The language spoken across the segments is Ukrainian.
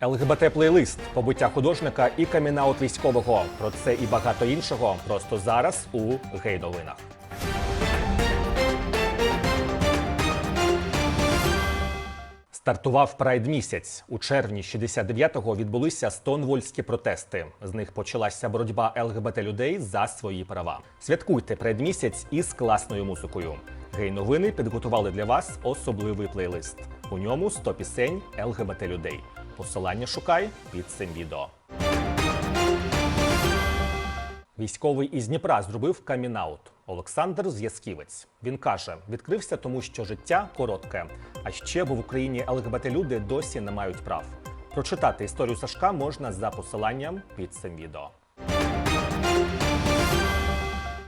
ЛГБТ-плейлист, побиття художника і камінаут військового. Про це і багато іншого просто зараз у гей-новинах. Стартував прайд місяць. У червні 69-го відбулися стонвольські протести. З них почалася боротьба ЛГБТ людей за свої права. Святкуйте прайд місяць із класною музикою. Гей-новини підготували для вас особливий плейлист. У ньому 100 пісень ЛГБТ людей. Посилання шукай під цим відео. Військовий із Дніпра зробив камінаут. Олександр З'ясківець. Він каже, відкрився тому, що життя коротке. А ще бо в Україні ЛГБТ люди досі не мають прав. Прочитати історію Сашка можна за посиланням під цим відео.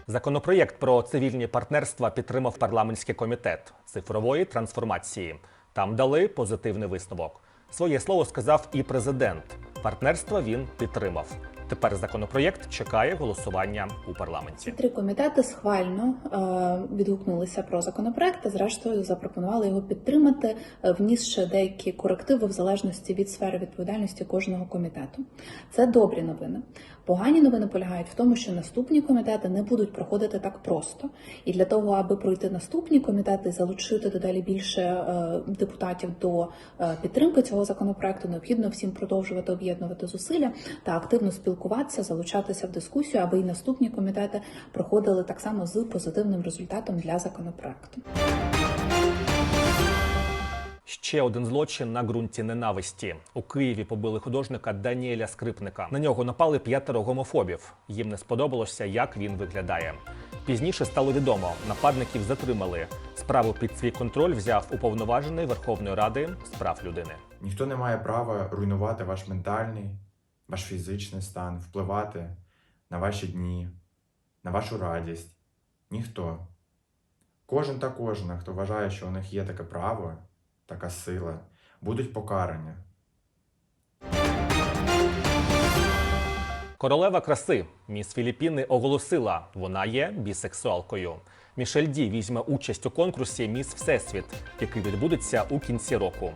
Законопроєкт про цивільні партнерства підтримав парламентський комітет цифрової трансформації. Там дали позитивний висновок. Своє слово сказав і президент. Партнерство він підтримав. Тепер законопроєкт чекає голосування у парламенті. Три комітети схвально е, відгукнулися про законопроект та зрештою запропонували його підтримати, е, внісши деякі корективи в залежності від сфери відповідальності кожного комітету. Це добрі новини. Погані новини полягають в тому, що наступні комітети не будуть проходити так просто. І для того, аби пройти наступні комітети, залучити дедалі більше е, депутатів до е, підтримки цього законопроекту, необхідно всім продовжувати об'єднувати зусилля та активно спілкуватися, залучатися в дискусію, аби і наступні комітети проходили так само з позитивним результатом для законопроекту. Ще один злочин на ґрунті ненависті. У Києві побили художника Даніеля Скрипника. На нього напали п'ятеро гомофобів. Їм не сподобалося, як він виглядає. Пізніше стало відомо, нападників затримали. Справу під свій контроль взяв уповноважений Верховної Ради з прав людини. Ніхто не має права руйнувати ваш ментальний, ваш фізичний стан, впливати на ваші дні, на вашу радість. Ніхто. Кожен та кожна, хто вважає, що у них є таке право, така сила, будуть покарані. Королева краси міс Філіппіни оголосила, вона є бісексуалкою. Мішель Ді візьме участь у конкурсі Міс Всесвіт, який відбудеться у кінці року.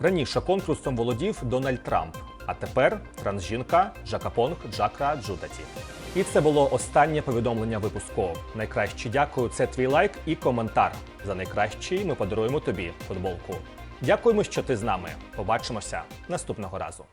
Раніше конкурсом володів Дональд Трамп, а тепер трансжінка Жакапонг Джакра Джутаті. І це було останнє повідомлення випуску. Найкраще дякую. Це твій лайк і коментар. За найкращий ми подаруємо тобі футболку. Дякуємо, що ти з нами. Побачимося наступного разу.